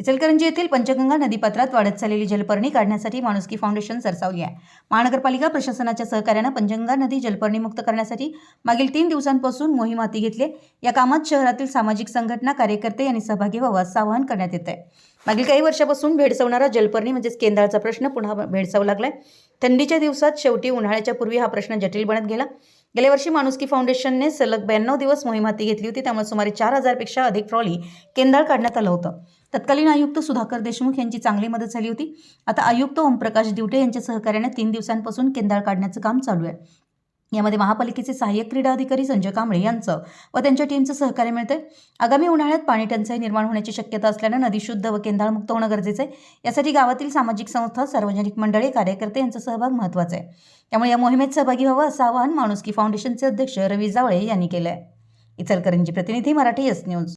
इचलकरंजी येथील पंचगंगा नदीपात्रात वाढत चाललेली जलपर्णी काढण्यासाठी माणुसकी फाउंडेशन सरसावली आहे. महानगरपालिका प्रशासनाच्या सहकार्यानं पंचगंगा नदी जलपर्णी मुक्त करण्यासाठी मागील तीन दिवसांपासून मोहीम हाती घेतली आहे. या कामात शहरातील सामाजिक संघटना कार्यकर्ते यांनी सहभागी व्हावं असं आवाहन करण्यात येत आहे मागील काही वर्षापासून भेडसवणारा जलपर्णी म्हणजेच केंद्राचा प्रश्न पुन्हा भेडसावू लागलाय. थंडीच्या दिवसात शेवटी उन्हाळ्याच्या पूर्वी हा प्रश्न जटिल बनत गेला. गेल्या वर्षी माणुसकी फाउंडेशनने सलग ब्याण्णव दिवस मोहीम हाती घेतली होती. त्यामुळे सुमारे चार हजारपेक्षा अधिक ट्रॉली केंदाळ काढण्यात आलं होतं. तत्कालीन आयुक्त सुधाकर देशमुख यांची चांगली मदत झाली होती. आता आयुक्त ओमप्रकाश दिवटे यांच्या सहकार्याने तीन दिवसांपासून केंदाळ काढण्याचं काम चालू आहे. यामध्ये महापालिकेचे सहाय्यक क्रीडा अधिकारी संजय कांबळे यांचं व त्यांच्या टीमचं सहकार्य मिळतंय. आगामी उन्हाळ्यात पाणी टंचाई निर्माण होण्याची शक्यता असल्यानं नदी शुद्ध व केंद्राळमुक्त होणं गरजेचं आहे. यासाठी गावातील सामाजिक संस्था सार्वजनिक मंडळे कार्यकर्ते यांचा सहभाग महत्त्वाचा आहे. त्यामुळे या मोहिमेत सहभागी व्हावं असं आवाहन माणुसकी फाउंडेशनचे अध्यक्ष रवी जावळे यांनी केलं आहे इचलकरंजी प्रतिनिधी मराठी एस न्यूज.